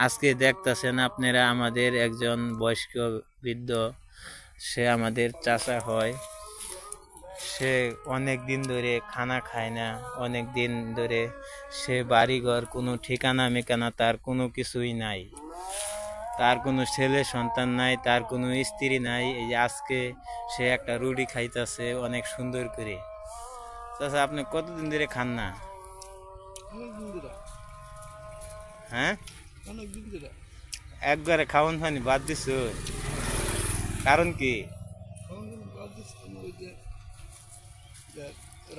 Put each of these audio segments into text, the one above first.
আজকে দেখতেছেন আপনারা আমাদের একজন বয়স্ক বৃদ্ধ। সে আমাদের চাচা হয়। সে অনেক দিন ধরে খানা খায় না। অনেক দিন ধরে সে বাড়িঘর কোনো ঠিকানা মেকানা তার কোনো কিছুই নাই। তার কোনো ছেলে সন্তান নাই তার কোনো স্ত্রী নাই। এই যে আজকে সে একটা রুটি খাইতেছে অনেক সুন্দর করে। চাচা আপনি কতদিন ধরে খান না? হ্যাঁ? একবারে খাওয়ান খানি বাদ দিছ? কারণ কি?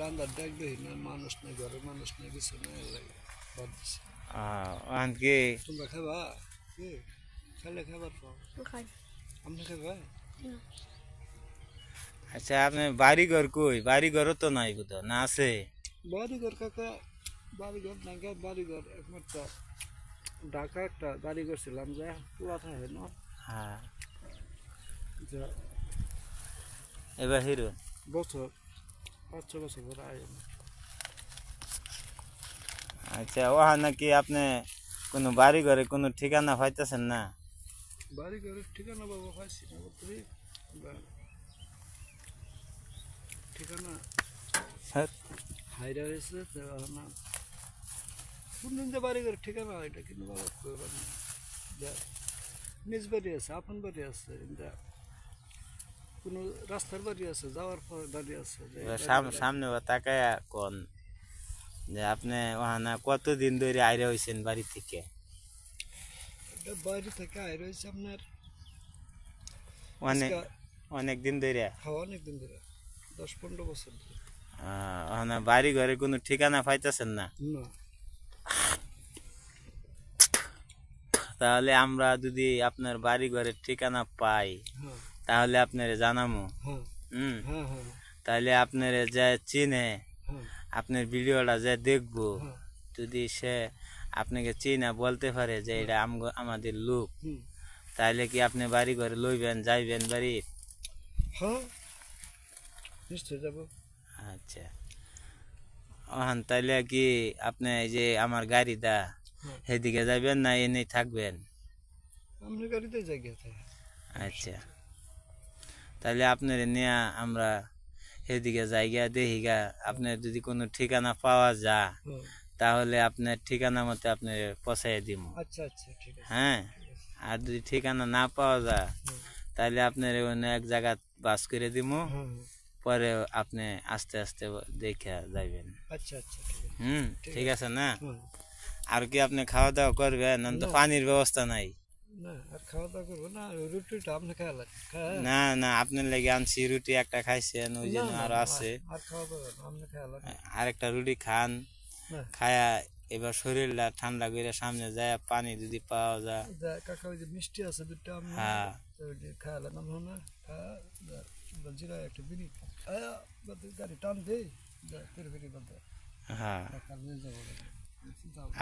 রান্নার ডাক দেখি না মানুষ নেই ঘরে মানুষ নেই কিছু নেই বাদ আহ, ওখান কি? তোমরা খাবা কি খাইলে খাবার পাও খাই। আপনি খাবা আচ্ছা আপনি বাড়ি ঘর কই? বাড়ি ঘরও তো নাই বুধ না আছে? বাড়িঘর কাকা বাড়িঘর নাকি বাড়িঘর একমাত্র। ঢাকা একটা বাড়িঘর ছিলাম যে পুরা থাকে না। হ্যাঁ। যে এবার হিরো? বছর পাঁচ ছ বছর পরে আয় আচ্ছা ওহা নাকি আপনি কোনো বাড়ি ঘরে কোনো ঠিকানা পাইতেছেন না? বাড়িঘরের ঠিকানা বাবু পাইছি না ঠিকানা স্যার হাইরা হয়েছে তো না কোনদিন যে বাড়ি করে ঠিকানা এটা কিন্তু বাবা করবেন নিজ বাড়ি আছে আপন বাড়ি আছে কোনো রাস্তার বাড়ি আছে যাওয়ার পর বাড়ি আছে সাম- সামনে বা তাকায় কোন যে আপনি ওহানা কতদিন ধরে আইরে হয়েছেন বাড়ি থেকে? এটা বাড়ি থেকে আইরা হয়েছে আপনার অনেক অনেক দিন ধরে? খাওয়া অনেক দিন ধরে। দশ পনেরো বছর ধরে। বাড়ি ঘরে কোনো ঠিকানা পাইতেছেন না? না। তাহলে আমরা যদি আপনার বাড়ি ঘরের ঠিকানা পাই হ্যাঁ। তাহলে আপনারে জানামো। হ্যাঁ। হুম। হ্যাঁ তাহলে আপনারে যে চিনে আপনার ভিডিওটা যে দেখব যদি সে আপনাকে চিনা বলতে পারে যে এটা আমাদের লোক তাহলে কি আপনি বাড়ি ঘরে লইবেন যাইবেন বাড়ি আচ্ছা। ওহান তাইলে কি আপনি এই যে আমার গাড়িটা হ্যাঁ সেদিকে যাইবেন না এনেই থাকবেন। আপনি গাড়িতে যাই আচ্ছা। তাহলে আপনার নিয়ে আমরা সেদিকে যাইগা দেখিগা আপনার যদি কোনো ঠিকানা পাওয়া যায় হ্যাঁ তাহলে আপনার ঠিকানা মতো আপনি পৌঁছাই দিব আচ্ছা আচ্ছা ঠিক আছে। হ্যাঁ? আর যদি ঠিকানা না পাওয়া যায় তাহলে আপনার অন্য এক জায়গা বাস করে দিব হ্যাঁ হ্যাঁ। পরে আপনি আস্তে আস্তে দেখে যাইবেন। আচ্ছা আচ্ছা হুম ঠিক আছে না? হ্যাঁ আর কি আপনি খাওয়া দাওয়া করবেন তো পানির ব্যবস্থা নাই। না খাওয়া দাওয়া করব না আপনার লেগে আনছি রুটি একটা খাইছেন ওই জন্য আরও আছে। আর লাগে আরেকটা রুটি খান খায়া এবার শরীরটা ঠান্ডা করে সামনে যায় পানি যদি পাওয়া যায়। কাকা ওই যে মিষ্টি আছে দুটো হ্যাঁ। ওই যে না খাওয়া জিরা একটা বিড়ি গাড়ি টান দে ফিরে ফিরে বাদে হ্যাঁ। যাব। যাও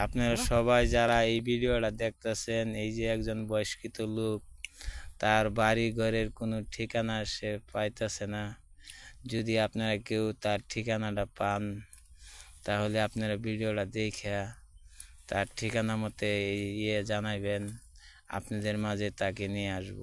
আপনারা সবাই যারা এই ভিডিওটা দেখতেছেন এই যে একজন বয়স্কিত লোক তার বাড়ি ঘরের কোনো ঠিকানা সে পাইতেছে না। যদি আপনারা কেউ তার ঠিকানাটা পান তাহলে আপনারা ভিডিওটা দেখে তার ঠিকানা মতে ইয়ে জানাইবেন আপনাদের মাঝে তাকে নিয়ে আসব।